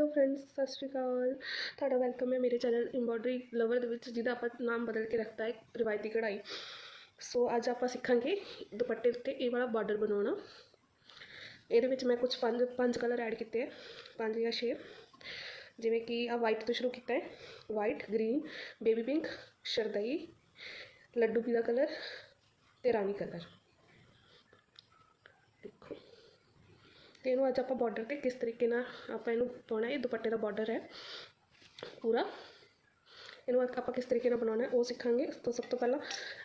Hello friends ਸਤਿ ਸ਼੍ਰੀ ਅਕਾਲ ਤੁਹਾਡਾ welcome ਹੈ ਮੇਰੇ ਚੈਨਲ ਐਮਬੋਡਰੀ ਲਵਰ ਦੇ ਵਿੱਚ, ਜਿਹਦਾ ਆਪਾਂ ਨਾਮ ਬਦਲ ਕੇ ਰੱਖਤਾ ਹੈ, ਰਿਵਾਇਤੀ ਕਢਾਈ। ਸੋ ਅੱਜ ਆਪਾਂ ਸਿੱਖਾਂਗੇ ਦੁਪੱਟੇ ਉੱਤੇ ਇਹ ਵਾਲਾ ਬਾਰਡਰ ਬਣਾਉਣਾ। ਇਹਦੇ ਵਿੱਚ ਮੈਂ ਕੁਝ ਪੰਜ ਪੰਜ ਕਲਰ ਐਡ ਕੀਤੇ ਹੈ, ਪੰਜ ਜਾਂ ਛੇ। ਜਿਵੇਂ ਕਿ ਆ ਵਾਈਟ ਤੋਂ ਸ਼ੁਰੂ ਕੀਤਾ ਹੈ। ਵਾਈਟ ਗ੍ਰੀਨ ਬੇਬੀ ਪਿੰਕ ਸ਼ਰਦਈ, ਲੱਡੂ ਪੀਲਾ ਕਲਰ ਤੇ ਰਾਣੀ ਕਲਰ ਦੇਖੋ ਤੇ ਇਹਨੂੰ ਅੱਜ ਆਪਾਂ ਬਾਰਡਰ ਤੇ ਕਿਸ ਤਰੀਕੇ ਨਾਲ ਆਪਾਂ ਇਹਨੂੰ ਪਾਉਣਾ ਇਹ ਦੁਪੱਟੇ ਦਾ ਬਾਰਡਰ ਹੈ ਪੂਰਾ। ਇਹਨੂੰ ਆਪਾਂ ਕਿਸ ਤਰੀਕੇ ਨਾਲ ਬਣਾਉਣਾ ਉਹ ਸਿੱਖਾਂਗੇ। ਉਸ ਤੋਂ ਸਭ ਤੋਂ ਪਹਿਲਾਂ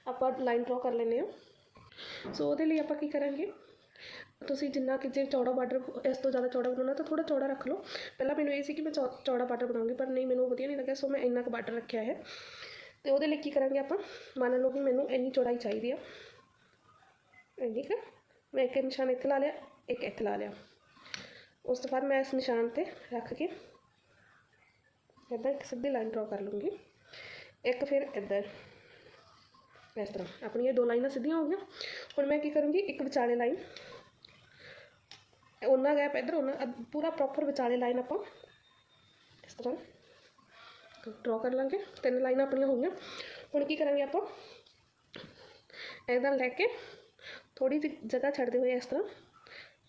ਆਪਾਂ ਲਾਈਨ ਡਰਾ ਕਰ ਲੈਂਦੇ ਹਾਂ। ਸੋ ਉਹਦੇ ਲਈ ਆਪਾਂ ਕੀ ਕਰਾਂਗੇ? ਤੁਸੀਂ ਜਿੰਨਾ ਕਿ ਜੇ ਚੌੜਾ ਬਾਰਡਰ ਇਸ ਤੋਂ ਜ਼ਿਆਦਾ ਚੌੜਾ ਬਣਾਉਣਾ ਤਾਂ ਥੋੜਾ ਚੌੜਾ ਰੱਖ ਲਓ। ਪਹਿਲਾਂ ਮੈਨੂੰ ਇਹ ਸੀ ਕਿ ਮੈਂ ਚੌ- ਚੌੜਾ ਬਾਰਡਰ ਬਣਾਉਂਗੀ, ਪਰ ਨਹੀਂ, ਮੈਨੂੰ ਵਧੀਆ ਨਹੀਂ ਲੱਗਿਆ ਸੋ ਮੈਂ ਇੰਨਾ ਕੁ ਬਾਰਡਰ ਰੱਖਿਆ ਹੈ। ਤੇ ਉਹਦੇ ਲਈ ਕੀ ਕਰਾਂਗੇ ਆਪਾਂ? ਮੰਨ ਲਓ ਕਿ ਮੈਨੂੰ ਇੰਨੀ ਚੌੜਾਈ ਚਾਹੀਦੀ ਆ। ਇੰਨੀ ਕੁ ਮੈਂ ਇੱਕ ਨਿਸ਼ਾਨ ਇੱਥੇ ਲਾ ਲਿਆ। ਇੱਕ ਇੱਥੇ ਲਾ ਲਿਆ। ਉਸ ਤੋਂ ਬਾਅਦ ਮੈਂ ਇਸ ਨਿਸ਼ਾਨ ਤੇ ਰੱਖ ਕੇ ਇੱਦਾਂ ਇੱਕ ਸਿੱਧੀ ਲਾਈਨ ਡਰਾ ਕਰ ਲੂੰਗੀ ਇੱਕ ਫਿਰ ਇੱਧਰ। ਇਸ ਤਰ੍ਹਾਂ। ਆਪਣੀਆਂ ਦੋ ਲਾਈਨਾਂ ਸਿੱਧੀਆਂ ਹੋ ਗਈਆਂ। ਹੁਣ ਮੈਂ ਕੀ ਕਰੂੰਗੀ? ਇੱਕ ਵਿਚਾਲੇ ਲਾਈਨ ਉਹਨਾਂ ਗੈਪ ਇੱਧਰ ਉਹਨਾਂ ਪੂਰਾ ਪ੍ਰੋਪਰ ਵਿਚਾਲੇ ਲਾਈਨ ਆਪਾਂ ਇਸ ਤਰ੍ਹਾਂ ਡਰਾ ਕਰ ਲਾਂਗੇ। ਤਿੰਨ ਲਾਈਨਾਂ ਆਪਣੀਆਂ ਹੋ ਗਈਆਂ। ਹੁਣ ਕੀ ਕਰਾਂਗੇ ਆਪਾਂ? ਇੱਦਾਂ ਲੈ ਕੇ ਥੋੜੀ ਜਿਹੀ ਜਗ੍ਹਾ ਛੱਡਦੇ ਹੋਏ ਇਸ ਤਰ੍ਹਾਂ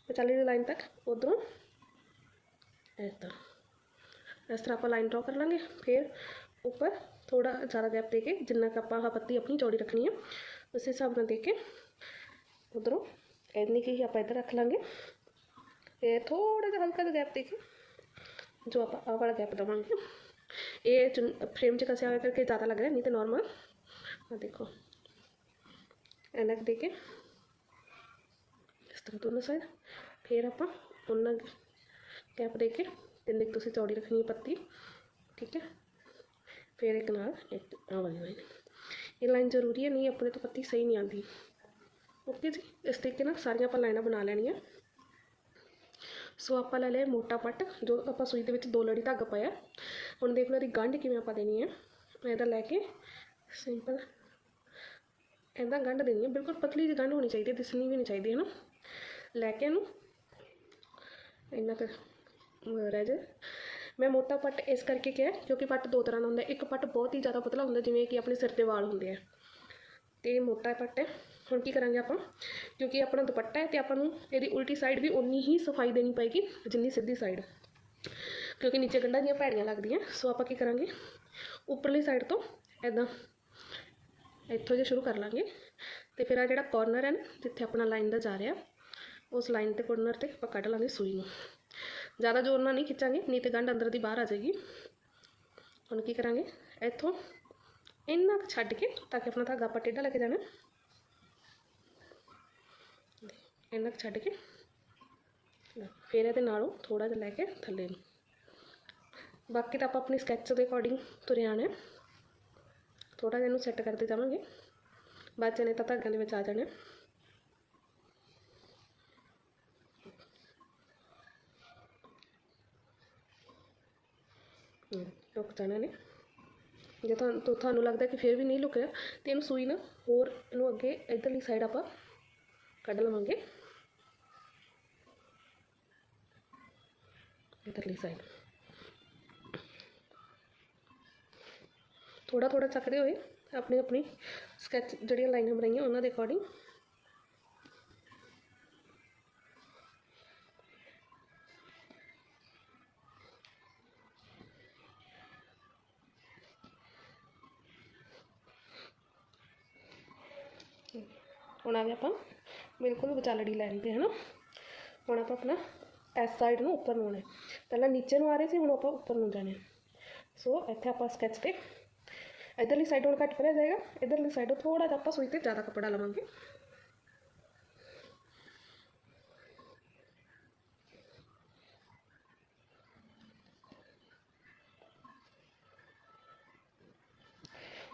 ਵਿਚਾਲੇ ਦੀ ਲਾਈਨ ਤੱਕ ਉਧਰੋਂ ਇਸ ਤਰ੍ਹਾਂ ਇਸ ਤਰ੍ਹਾਂ ਆਪਾਂ ਲਾਈਨ ਡਰਾ ਕਰ ਲਾਂਗੇ ਫਿਰ ਉੱਪਰ ਥੋੜਾ ਜ਼ਿਆਦਾ ਗੈਪ ਦੇ ਕੇ ਜਿੰਨਾ ਕੁ ਆਪਾਂ ਆਹ ਪੱਤੀ ਆਪਣੀ ਚੌੜੀ ਰੱਖਣੀ ਹੈ ਉਸੇ ਹਿਸਾਬ ਨਾਲ ਦੇ ਕੇ ਉਧਰੋਂ ਇੰਨੀ ਕੁ ਹੀ ਆਪਾਂ ਇੱਧਰ ਰੱਖ ਲਾਂਗੇ ਫਿਰ ਥੋੜਾ ਜਿਹਾ ਹਲਕਾ ਜਿਹਾ ਗੈਪ ਦੇ ਕੇ ਜੋ ਆਪਾਂ ਆਹ ਵਾਲਾ ਗੈਪ ਦੇਵਾਂਗੇ ਇਹ ਫਰੇਮ 'ਚ ਕਸਿਆ ਹੋਇਆ ਕਰਕੇ ਜ਼ਿਆਦਾ ਲੱਗ ਰਿਹਾ ਨਹੀਂ ਤੇ ਨਾਰਮਲ ਆ ਦੇਖੋ ਐਨਕ ਦੇ ਕੇ ਇਸ ਤਰ੍ਹਾਂ ਦੋਨੋਂ ਸਾਈਡ ਫਿਰ ਆਪਾਂ ਉਹਨਾਂ ਕੈਪ ਦੇ ਕੇ ਤਿੰਨ ਇੱਕ ਤੁਸੀਂ ਚੌੜੀ ਰੱਖਣੀ ਹੈ ਪੱਤੀ, ਠੀਕ ਹੈ। ਫਿਰ ਇੱਕ ਨਾਲ ਇੱਕ ਆ ਵਾਲੀ ਲਾਈਨ ਇਹ ਲਾਈਨ ਜ਼ਰੂਰੀ ਹੈ, ਨਹੀਂ ਆਪਣੇ ਤੋਂ ਪੱਤੀ ਸਹੀ ਨਹੀਂ ਆਉਂਦੀ। ਓਕੇ ਜੀ, ਇਸ ਤਰੀਕੇ ਨਾਲ ਸਾਰੀਆਂ ਆਪਾਂ ਲਾਈਨਾਂ ਬਣਾ ਲੈਣੀਆਂ। ਸੋ ਆਪਾਂ ਲੈ ਲਿਆ ਮੋਟਾ ਪੱਟ, ਜੋ ਆਪਾਂ ਸੂਈ ਦੇ ਵਿੱਚ ਦੋ ਲੜੀ ਧਾਗਾ ਪਾਇਆ। ਹੁਣ ਦੇਖ ਲਓ ਇਹਦੀ ਗੰਢ ਕਿਵੇਂ ਆਪਾਂ ਦੇਣੀ ਹੈ। ਇਹਦਾ ਲੈ ਕੇ ਸਿੰਪਲ ਇੱਦਾਂ ਗੰਢ ਦੇਣੀ ਹੈ। ਬਿਲਕੁਲ ਪਤਲੀ ਜਿਹੀ ਗੰਢ ਹੋਣੀ ਚਾਹੀਦੀ ਹੈ, ਦਿਸਣੀ ਵੀ ਨਹੀਂ ਚਾਹੀਦੀ ਹੈ ਨਾ ਲੈ ਕੇ ਇਹਨੂੰ। ਇੰਨਾ ਕਰ ਰਹਿ ਜਾ ਮੈਂ ਮੋਟਾ ਪੱਟ ਇਸ ਕਰਕੇ ਕਿਹਾ ਕਿਉਂਕਿ ਪੱਟ ਦੋ ਤਰ੍ਹਾਂ ਦਾ ਹੁੰਦਾ ਇੱਕ ਪੱਟ ਬਹੁਤ ਹੀ ਜ਼ਿਆਦਾ ਪਤਲਾ ਹੁੰਦਾ ਜਿਵੇਂ ਕਿ ਆਪਣੇ ਸਿਰ ਤੇ ਵਾਲ ਹੁੰਦੇ ਆ। ਤੇ ਮੋਟਾ ਪੱਟ ਹੈ। ਹੁਣ ਕੀ ਕਰਾਂਗੇ ਆਪਾਂ? ਕਿਉਂਕਿ ਆਪਣਾ ਦੁਪੱਟਾ ਹੈ ਤੇ ਆਪਾਂ ਨੂੰ ਇਹਦੀ ਉਲਟੀ ਸਾਈਡ ਵੀ ਉਨੀ ਹੀ ਸਫ਼ਾਈ ਦੇਣੀ ਪਏਗੀ, ਜਿੰਨੀ ਸਿੱਧੀ ਸਾਈਡ ਕਿਉਂਕਿ ਨੀਚੇ ਗੰਢਾਂ ਦੀਆਂ ਭੈੜੀਆਂ ਲੱਗਦੀਆਂ। ਸੋ ਆਪਾਂ ਕੀ ਕਰਾਂਗੇ? ਉੱਪਰਲੀ ਸਾਈਡ ਤੋਂ ਐਦਾਂ ਇੱਥੋਂ ਜੇ ਸ਼ੁਰੂ ਕਰ ਲਾਂਗੇ। ਤੇ ਫਿਰ ਆ ਜਿਹੜਾ ਕਾਰਨਰ ਹੈ ਨਾ, ਜਿੱਥੇ ਆਪਣਾ ਲਾਈਨ ਦਾ ਜਾ ਰਿਹਾ ਉਸ ਲਾਈਨ ਤੇ ਕੋਰਨਰ ਤੇ ਆਪਾਂ ਕੱਢ ਲਾਂਗੇ ਸੂਈ ਨੂੰ। ਜ਼ਿਆਦਾ ਜ਼ੋਰ ਨਾਲ ਨਹੀਂ ਖਿੱਚਾਂਗੇ, ਨਹੀਂ ਤੇ ਗੰਢ ਅੰਦਰ ਦੀ ਬਾਹਰ ਆ ਜਾਏਗੀ। ਹੁਣ ਕੀ ਕਰਾਂਗੇ? ਇੱਥੋਂ ਇੰਨਾ ਕੁ ਛੱਡ ਕੇ, ਤਾਂ ਕਿ ਆਪਣਾ ਧਾਗਾ ਆਪਾਂ ਟੇਢਾ ਲੈ ਕੇ ਜਾਣਾ। ਇੰਨਾ ਕੁ ਛੱਡ ਕੇ, ਫਿਰ ਇਹਦੇ ਨਾਲੋਂ ਥੋੜਾ ਜਿਹਾ ਲੈ ਕੇ ਥੱਲੇ ਨੂੰ। ਬਾਕੀ ਤਾਂ ਆਪਾਂ ਆਪਣੀ ਸਕੈਚ ਦੇ ਅਕੋਰਡਿੰਗ ਤੁਰੇ ਆਣਾ ਥੋੜਾ ਜਿਹਾ ਇਹਨੂੰ ਸੈੱਟ ਕਰਦੇ ਜਾਵਾਂਗੇ। ਬਾਅਦ ਚ ਨੇ ਤਾਂ ਧਾਗਿਆਂ ਦੇ ਵਿੱਚ ਆ ਜਾਣਾ। ਲੁੱਕ ਜਾਣਾ ਨੇ ਜੇ ਤੁਹਾਨੂੰ ਤੁਹਾਨੂੰ ਲੱਗਦਾ ਕਿ ਫਿਰ ਵੀ ਨਹੀਂ ਲੁਕਿਆ ਤੇ ਇਹਨੂੰ ਸੂਈ ਨਾਲ ਹੋਰ ਇਹਨੂੰ ਅੱਗੇ ਇਧਰਲੀ ਸਾਈਡ ਆਪਾਂ ਕੱਢ ਲਵਾਂਗੇ। ਇਧਰਲੀ ਸਾਈਡ ਥੋੜਾ ਥੋੜਾ ਚੱਕਦੇ ਹੋਏ ਆਪਣੀ ਆਪਣੀ ਸਕੈਚ ਜਿਹੜੀਆਂ ਲਾਈਨਾਂ ਬਣਾਈਆਂ ਉਹਨਾਂ ਦੇ ਅਕੋਰਡਿੰਗ ਹੁਣ ਆ ਆਪਾਂ। ਬਿਲਕੁਲ ਵਿਚਾਲੜੀ ਲਾਈਨ ਤੇ, ਹਨਾ? ਹੁਣ ਆਪਾਂ ਆਪਣਾ ਇਸ ਸਾਈਡ ਨੂੰ ਉੱਪਰ ਨੂੰ ਆਉਣਾ ਪਹਿਲਾਂ ਨੀਚੇ ਨੂੰ ਆ ਰਹੇ ਸੀ, ਹੁਣ ਆਪਾਂ ਉੱਪਰ ਨੂੰ ਜਾਣਾ ਸੋ ਇੱਥੇ ਆਪਾਂ ਸਕੈਚ ਤੇ ਇਧਰਲੀ ਸਾਈਡ ਹੁਣ ਘੱਟ ਕਰਿਆ ਜਾਏਗਾ। ਇਧਰਲੀ ਸਾਈਡ ਥੋੜਾ ਜਿਹਾ ਆਪਾਂ ਸੂਈ ਤੇ ਜ਼ਿਆਦਾ ਕੱਪੜਾ ਲਵਾਂਗੇ।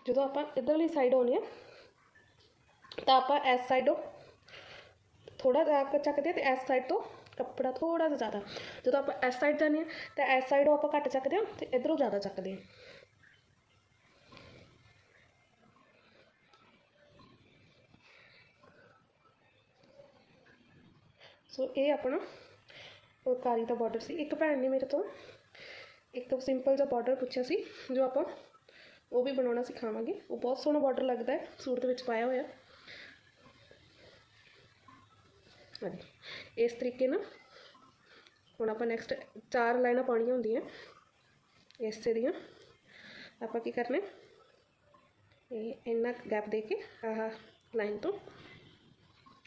ਜਦੋਂ ਆਪਾਂ ਇਧਰਲੀ ਸਾਈਡ ਆਉਣੀ ਆ ਤਾਂ ਆਪਾਂ ਇਸ ਸਾਈਡੋਂ ਥੋੜਾ ਜਿਹਾ ਚੱਕਦੇ ਹਾਂ ਤੇ ਇਸ ਸਾਈਡ ਤੋਂ ਕੱਪੜਾ ਥੋੜਾ ਜਿਹਾ ਜ਼ਿਆਦਾ। ਜਦੋਂ ਆਪਾਂ ਇਸ ਸਾਈਡ ਜਾਂਦੇ ਹਾਂ, ਤਾਂ ਇਸ ਸਾਈਡੋਂ ਆਪਾਂ ਘੱਟ ਚੱਕਦੇ ਹਾਂ ਤੇ ਇਧਰੋਂ ਜ਼ਿਆਦਾ ਚੱਕਦੇ ਹਾਂ। ਸੋ ਇਹ ਆਪਣਾ ਫੁਲਕਾਰੀ ਦਾ ਬਾਰਡਰ ਸੀ। ਇੱਕ ਭੈਣ ਨੇ ਮੇਰੇ ਤੋਂ ਇੱਕ ਸਿੰਪਲ ਜਿਹਾ ਬਾਰਡਰ ਪੁੱਛਿਆ ਸੀ, ਜੋ ਆਪਾਂ ਉਹ ਵੀ ਬਣਾਉਣਾ ਸਿਖਾਵਾਂਗੇ। ਉਹ ਬਹੁਤ ਸੋਹਣਾ ਬਾਰਡਰ ਲੱਗਦਾ ਹੈ, ਸੂਟ ਦੇ ਵਿੱਚ ਪਾਇਆ ਹੋਇਆ। ਹਾਂਜੀ। ਇਸ ਤਰੀਕੇ ਨਾਲ ਹੁਣ ਆਪਾਂ ਨੈਕਸਟ ਚਾਰ ਲਾਈਨਾਂ ਪਾਉਣੀਆਂ ਹੁੰਦੀਆਂ। ਇਸੇ ਦੀਆਂ। ਆਪਾਂ ਕੀ ਕਰਨਾ ਹੈ? ਇਹ ਇੰਨਾ ਗੈਪ ਦੇ ਕੇ ਆਹ ਲਾਈਨ ਤੋਂ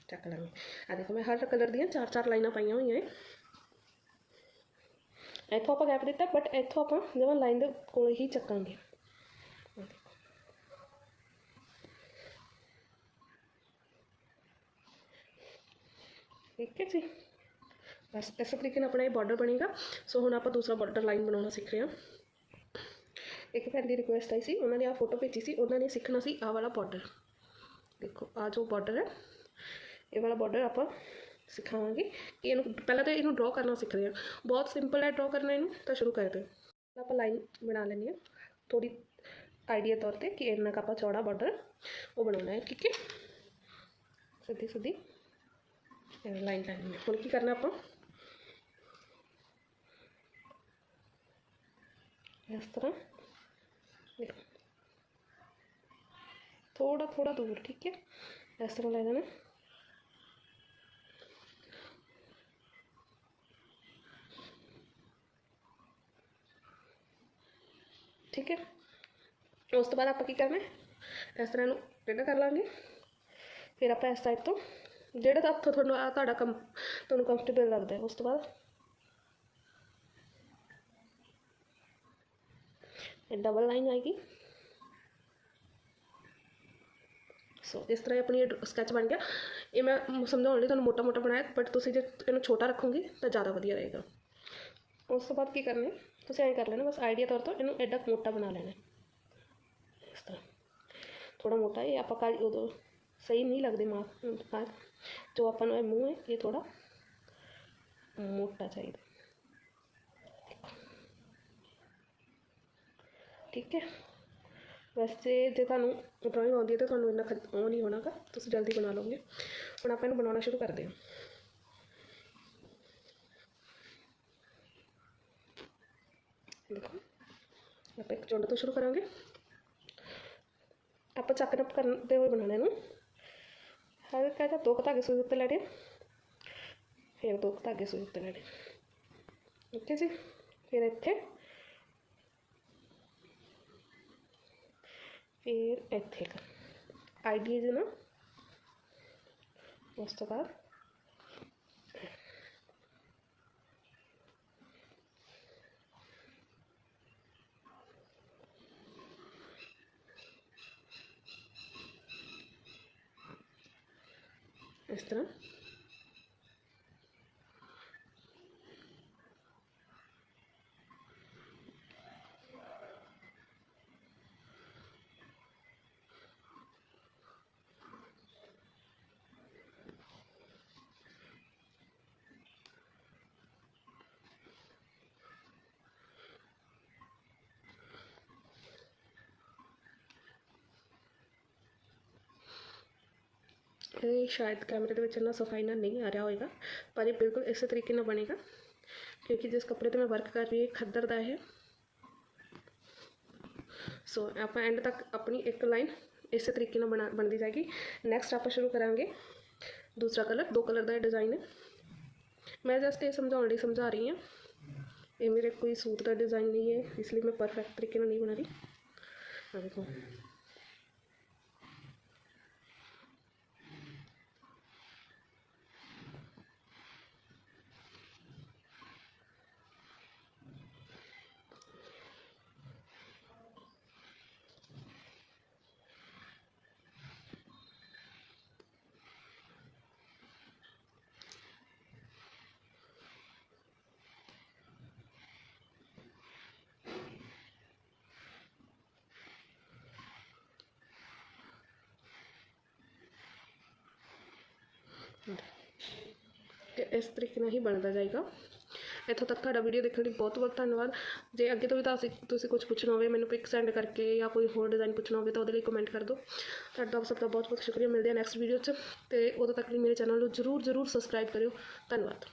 ਚੱਕ ਲਾਂਗੇ। ਆ ਦੇਖੋ, ਮੈਂ ਹਰ ਕਲਰ ਦੀਆਂ ਚਾਰ ਚਾਰ ਲਾਈਨਾਂ ਪਾਈਆਂ ਹੋਈਆਂ ਹੈ ਇੱਥੋਂ ਆਪਾਂ ਗੈਪ ਦਿੱਤਾ ਬਟ ਇੱਥੋਂ ਆਪਾਂ ਜਿਵੇਂ ਲਾਈਨ ਦੇ ਕੋਲ ਹੀ ਚੱਕਾਂਗੇ। ਠੀਕ ਹੈ ਜੀ। ਬਸ ਇਸ ਤਰੀਕੇ ਨਾਲ ਆਪਣਾ ਇਹ ਬਾਰਡਰ ਬਣੇਗਾ। ਸੋ ਹੁਣ ਆਪਾਂ ਦੂਸਰਾ ਬਾਰਡਰ ਲਾਈਨ ਬਣਾਉਣਾ ਸਿੱਖ ਰਹੇ ਹਾਂ। ਇੱਕ ਭੈਣ ਦੀ ਰਿਕੁਐਸਟ ਆਈ ਸੀ, ਉਹਨਾਂ ਨੇ ਆ ਫੋਟੋ ਭੇਜੀ ਸੀ, ਉਹਨਾਂ ਨੇ ਸਿੱਖਣਾ ਸੀ ਆਹ ਵਾਲਾ ਬਾਰਡਰ ਦੇਖੋ ਆ ਜੋ ਬਾਰਡਰ ਹੈ, ਇਹ ਵਾਲਾ ਬਾਰਡਰ ਆਪਾਂ ਸਿਖਾਵਾਂਗੇ ਕਿ ਇਹਨੂੰ ਪਹਿਲਾਂ ਤਾਂ ਇਹਨੂੰ ਡਰਾ ਕਰਨਾ ਸਿੱਖਦੇ ਹਾਂ। ਬਹੁਤ ਸਿੰਪਲ ਹੈ ਡਰਾ ਕਰਨਾ ਇਹਨੂੰ, ਤਾਂ ਸ਼ੁਰੂ ਕਰਦੇ ਹਾਂ। ਆਪਾਂ ਲਾਈਨ ਬਣਾ ਲੈਂਦੇ ਹਾਂ। ਥੋੜੀ ਆਈਡੀਆ ਤੌਰ ਤੇ ਕਿ ਇੰਨਾ ਕੁ ਆਪਾਂ ਚੌੜਾ ਬਾਰਡਰ ਉਹ ਬਣਾਉਣਾ ਹੈ, ਠੀਕ ਹੈ। ਸਿੱਧੀ ਸਿੱਧੀ ਲਾਈਨ ਲੈਣੀ ਹੈ ਹੁਣ ਕੀ ਕਰਨਾ ਆਪਾਂ ਇਸ ਤਰ੍ਹਾਂ ਦੇਖੋ ਥੋੜਾ ਥੋੜਾ ਦੂਰ ਠੀਕ ਹੈ ਇਸ ਤਰ੍ਹਾਂ ਲੈ ਲੈਣਾ ਠੀਕ ਹੈ ਉਸ ਤੋਂ ਬਾਅਦ ਆਪਾਂ ਕੀ ਕਰਨਾ ਹੈ ਇਸ ਤਰ੍ਹਾਂ ਨੂੰ ਟੇਢਾ ਕਰ ਲਾਂਗੇ ਫਿਰ ਆਪਾਂ ਇਸ ਸਾਈਡ ਤੋਂ ਜਿਹੜਾ ਤਾਂ ਤੁਹਾਨੂੰ ਆ ਤੁਹਾਡਾ ਕੰਮ, ਤੁਹਾਨੂੰ ਕੰਫਰਟੇਬਲ ਲੱਗਦਾ ਹੈ, ਉਸ ਤੋਂ ਬਾਅਦ? ਡਬਲ ਲਾਈਨ ਆਏਗੀ। ਸੋ ਇਸ ਤਰ੍ਹਾਂ ਹੀ ਆਪਣੀ ਸਕੈਚ ਬਣ ਗਿਆ, ਇਹ ਮੈਂ ਸਮਝਾਉਣ ਲਈ ਤੁਹਾਨੂੰ ਮੋਟਾ ਮੋਟਾ ਬਣਾਇਆ ਬਟ ਤੁਸੀਂ ਜੇ ਇਹਨੂੰ ਛੋਟਾ ਰੱਖੋਗੇ, ਤਾਂ ਜ਼ਿਆਦਾ ਵਧੀਆ ਰਹੇਗਾ। ਉਸ ਤੋਂ ਬਾਅਦ ਕੀ ਕਰਨਾ ਤੁਸੀਂ ਐਂ ਕਰ ਲੈਣਾ, ਬਸ ਆਈਡੀਆ ਤੌਰ ਤੋਂ ਇਹਨੂੰ ਐਡਾ ਮੋਟਾ ਬਣਾ ਲੈਣਾ ਇਸ ਤਰ੍ਹਾਂ। ਥੋੜਾ ਮੋਟਾ, ਇਹ ਆਪਾਂ ਕੱਲ ਉਦੋਂ ਸਹੀ ਨਹੀਂ ਲੱਗਦੇ ਮਾਂ ਮਾਂ ਜੋ ਆਪਾਂ ਨੂੰ ਇਹ ਮੂੰਹ ਹੈ ਇਹ ਥੋੜਾ ਮੋਟਾ ਚਾਹੀਦਾ ਠੀਕ ਹੈ ਵੈਸੇ ਜੇ ਤੁਹਾਨੂੰ ਡਰਾਇੰਗ ਆਉਂਦੀ ਹੈ ਤਾਂ ਤੁਹਾਨੂੰ ਇੰਨਾ ਖਤ ਉਹ ਨਹੀਂ ਹੋਣਾਗਾ ਤੁਸੀਂ ਜਲਦੀ ਬਣਾ ਲਓਗੇ ਹੁਣ ਆਪਾਂ ਇਹਨੂੰ ਬਣਾਉਣਾ ਸ਼ੁਰੂ ਕਰਦੇ ਹਾਂ ਦੇਖੋ ਆਪਾਂ ਇੱਕ ਚੁੰਡ ਤੋਂ ਸ਼ੁਰੂ ਕਰਾਂਗੇ ਆਪਾਂ ਚੱਕ ਨੱਪ ਕਰਦੇ ਹੋਏ ਬਣਾਉਣਾ ਇਹਨੂੰ ਹਲਕਾ ਜਿਹਾ ਦੋ ਕੁ ਧਾਗੇ ਸੂਈ ਉੱਤੇ ਲੈਣੇ ਫਿਰ ਦੋ ਕੁ ਧਾਗੇ ਸੂਈ ਉੱਤੇ ਲੈਣੇ ਠੀਕ ਹੈ ਜੀ ਫਿਰ ਇੱਥੇ ਫਿਰ ਇੱਥੇ ਆਈਡੀਆ ਜੀ ਨਾ ਉਸ ਤੋਂ ਬਾਅਦ ਇਸ ਤਰ੍ਹਾਂ ਇਹ ਸ਼ਾਇਦ ਕੈਮਰੇ ਦੇ ਵਿੱਚ ਇੰਨਾ ਸਫ਼ਾਈ ਨਾਲ ਨਹੀਂ ਆ ਰਿਹਾ ਹੋਵੇਗਾ ਪਰ ਇਹ ਬਿਲਕੁਲ ਇਸੇ ਤਰੀਕੇ ਨਾਲ ਬਣੇਗਾ ਕਿਉਂਕਿ ਜਿਸ ਕੱਪੜੇ ਤੇ ਮੈਂ ਵਰਕ ਕਰ ਰਹੀ ਹਾਂ ਇਹ ਖੱਦਰ ਦਾ ਹੈ ਸੋ ਆਪਾਂ ਐਂਡ ਤੱਕ ਆਪਣੀ ਇੱਕ ਲਾਈਨ ਇਸੇ ਤਰੀਕੇ ਨਾਲ ਬਣਾ ਬਣਦੀ ਜਾਏਗੀ ਨੈਕਸਟ ਆਪਾਂ ਸ਼ੁਰੂ ਕਰਾਂਗੇ ਦੂਸਰਾ ਕਲਰ ਦੋ ਕਲਰ ਦਾ ਡਿਜ਼ਾਈਨ ਹੈ ਮੈਂ ਜਸਟ ਇਹ ਸਮਝਾਉਣ ਲਈ ਸਮਝਾ ਰਹੀ ਹਾਂ ਇਹ ਮੇਰੇ ਕੋਈ ਸੂਟ ਦਾ ਡਿਜ਼ਾਈਨ ਨਹੀਂ ਹੈ ਇਸ ਲਈ ਮੈਂ ਪਰਫੈਕਟ ਤਰੀਕੇ ਨਾਲ ਨਹੀਂ ਬਣਾ ਰਹੀ ਆ ਦੇਖੋ ਤੇ ਇਸ ਤਰੀਕੇ ਨਾਲ ਹੀ ਬਣਦਾ ਜਾਏਗਾ। ਇੱਥੋਂ ਤੱਕ ਤੁਹਾਡਾ ਵੀਡੀਓ ਦੇਖਣ ਲਈ ਬਹੁਤ ਬਹੁਤ ਧੰਨਵਾਦ। ਜੇ ਅੱਗੇ ਤੋਂ ਵੀ ਤੁਸੀਂ ਤੁਸੀਂ ਕੁਝ ਪੁੱਛਣਾ ਹੋਵੇ, ਮੈਨੂੰ ਪਿਕ ਸੈਂਡ ਕਰਕੇ ਜਾਂ ਕੋਈ ਹੋਰ ਡਿਜ਼ਾਈਨ ਪੁੱਛਣਾ ਹੋਵੇ ਤਾਂ ਉਹਦੇ ਲਈ ਕਮੈਂਟ ਕਰ ਦਿਓ। ਤੁਹਾਡਾ ਸਭ ਦਾ ਬਹੁਤ ਬਹੁਤ ਸ਼ੁਕਰੀਆ। ਮਿਲਦੇ ਆ ਨੈਕਸਟ ਵੀਡੀਓ 'ਚ ਤੇ ਉਦੋਂ ਤੱਕ ਲਈ ਮੇਰੇ ਚੈਨਲ ਨੂੰ ਜਰੂਰ ਜਰੂਰ ਸਬਸਕ੍ਰਾਈਬ ਕਰਿਓ। ਧੰਨਵਾਦ।